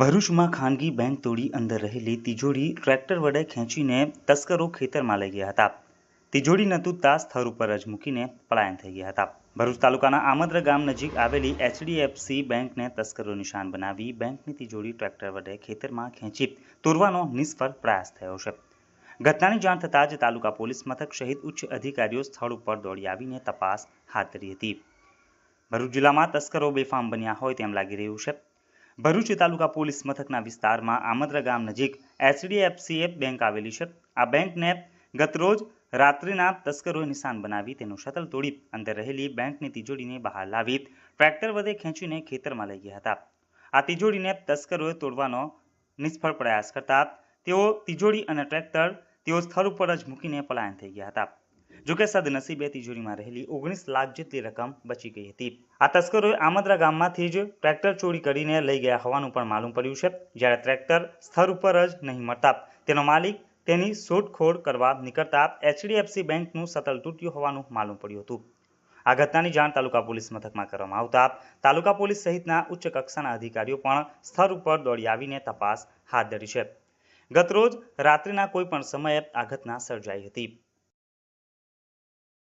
ભરૂચમાં ખાનગી બેંક તોડી અંદર રહેલી તિજોરી ટ્રેક્ટર વડે ખેંચીને તસ્કરો ખેતરમાં લઈ ગયા હતા. તિજોરી નતું તૂટતા સ્થળ ઉપર જ મૂકીને પલાયન થઈ ગયા હતા. ભરૂચ તાલુકાના આમદ્ર ગામ નજીક આવેલી એચડીએફસી બેંકને તસ્કરો નિશાન બનાવી બેંકની તિજોરી ટ્રેક્ટર વડે ખેતરમાં ખેંચી તોડવાનો નિષ્ફળ પ્રયાસ થયો છે. ઘટનાની જાણ થતાં જ તાલુકા પોલીસ મથક સહિત ઉચ્ચ અધિકારીઓ સ્થળ ઉપર દોડી આવીને તપાસ હાથ ધરી હતી. ભરૂચ જિલ્લામાં તસ્કરો બેફામ બન્યા હોય તેમ લાગી રહ્યું છે. ભરૂચ તાલુકા પોલીસ મથકના વિસ્તારમાં આમદ્ર ગામ નજીક એચડીએફસી બેંક આવેલી છે. આ બેંકને ગતરોજ રાત્રિના તસ્કરોએ નિશાન બનાવી તેનું શટલ તોડી અંદર રહેલી બેંકની તિજોરીને બહાર લાવી ટ્રેક્ટર વડે ખેંચીને ખેતરમાં લઈ ગયા હતા. આ તિજોરીને તસ્કરોએ તોડવાનો નિષ્ફળ પ્રયાસ કરતા તેઓ તિજોરી અને ટ્રેક્ટર તેઓ સ્થળ ઉપર જ મૂકીને પલાયન થઈ ગયા હતા. જોકે સદનસીબે તિજોરીમાં રહેલી ઓગણીસ લાખ જેટલી રકમ બચી ગઈ હતી. આ તસ્કરોએ આમદરા ગામમાંથી જ ટ્રેક્ટર ચોરી કરીને લઈ ગયા હોવાનું પણ માલુમ પડ્યું છે, જ્યારે ટ્રેક્ટર સ્થળ ઉપર જ નહીં મળતા. તેનો માલિક તેની શોધખોળ કરવા નીકળતા એચડીએફસી બેંકનું સતલ તૂટ્યું હોવાનું માલુમ પડ્યું હતું. આ ઘટનાની જાણ તાલુકા પોલીસ મથકમાં કરવામાં આવતા. તાલુકા પોલીસ સહિતના ઉચ્ચ કક્ષાના અધિકારીઓ પણ સ્થળ ઉપર દોડી આવીને તપાસ હાથ ધરી છે. ગતરોજ રાત્રિના કોઈ પણ સમયે આ ઘટના સર્જાઈ હતી.